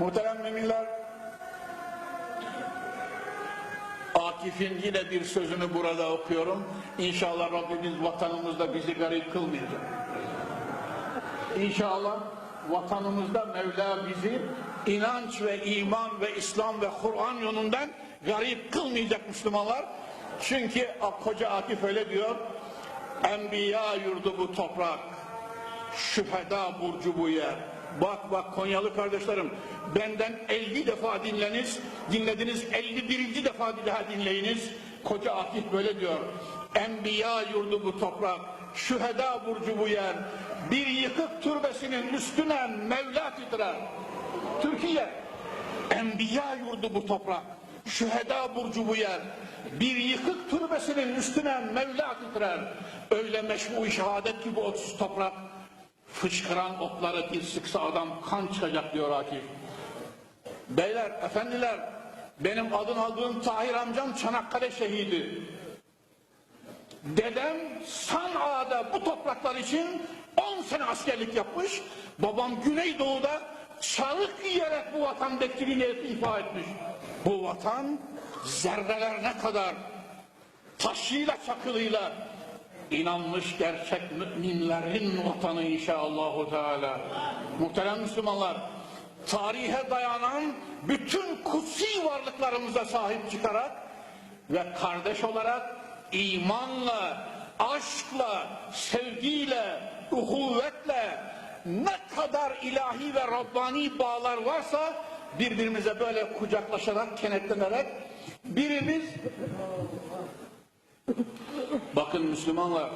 Muhterem müminler, Akif'in yine bir sözünü burada okuyorum. İnşallah Rabbimiz vatanımızda bizi garip kılmayacak. İnşallah vatanımızda Mevla bizi inanç ve iman ve İslam ve Kur'an yönünden garip kılmayacak Müslümanlar. Çünkü koca Akif öyle diyor. Enbiya yurdu bu toprak, şüheda burcu bu yer. Bak bak Konyalı kardeşlerim benden 50 defa dinleniz, dinlediniz 51. defa bir daha dinleyiniz. Koca Akif böyle diyor. Enbiya yurdu bu toprak, şüheda burcu bu yer. Bir yıkık türbesinin üstüne Mevla titrer. Türkiye, enbiya yurdu bu toprak, şüheda burcu bu yer. Bir yıkık türbesinin üstüne Mevla titrer. Öyle meşru şehadet gibi otsuz toprak, fışkıran okları bir sıksa adam kan çıkacak diyor Akif. Beyler, efendiler, benim adın aldığım Tahir amcam Çanakkale şehidi. Dedem San'a'da bu topraklar için 10 sene askerlik yapmış. Babam Güneydoğu'da çarık yiyerek bu vatan bekçiliğini ifa etmiş. Bu vatan zerreler ne kadar taşıyla çakılıyla inanmış gerçek müminlerin vatanı inşallahü teala. Muhterem Müslümanlar, tarihe dayanan bütün kutsi varlıklarımıza sahip çıkarak ve kardeş olarak imanla, aşkla, sevgiyle, uhuvvetle ne kadar ilahi ve Rabbani bağlar varsa birbirimize böyle kucaklaşarak, kenetlenerek birimiz bakın Müslümanlar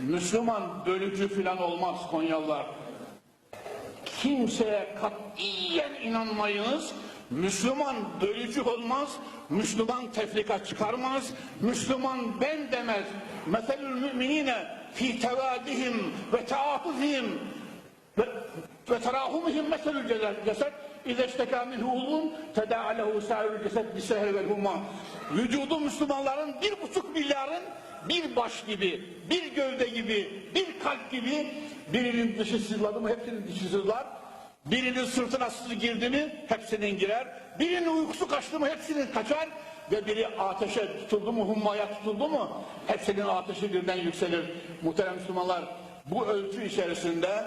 Müslüman bölücü filan olmaz Konyalılar. Kimseye katiyen inanmayınız. Müslüman bölücü olmaz, Müslüman tefrika çıkarmaz, Müslüman ben demez. Meselül müminine fi tevadihim ve taatuzihim ve, ve terahumihim meselül ceset İze işteka minhu ulun teda'a lehu sa'irul ceset bisehri vel huma. Vücudu Müslümanların bir buçuk milyarın bir baş gibi, bir gövde gibi, bir kalp gibi birinin dışı sızladı mı hepsinin dışı sızlar. Birinin sırtına sızı girdi mi hepsinin girer. Birinin uykusu kaçtı mı hepsinin kaçar. Ve biri ateşe tutuldu mu, hummaya tutuldu mu hepsinin ateşi birden yükselir. Muhterem Müslümanlar bu ölçü içerisinde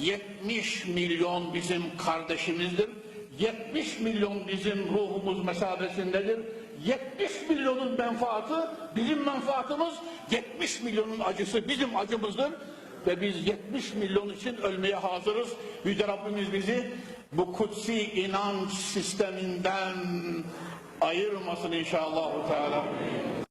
70 milyon bizim kardeşimizdir. 70 milyon bizim ruhumuz mesabesindedir. 70 milyonun menfaatı bizim menfaatımız, 70 milyonun acısı bizim acımızdır. Ve biz 70 milyon için ölmeye hazırız. Yüce Rabbimiz bizi bu kutsi inanç sisteminden ayırmasın inşallah. Teala.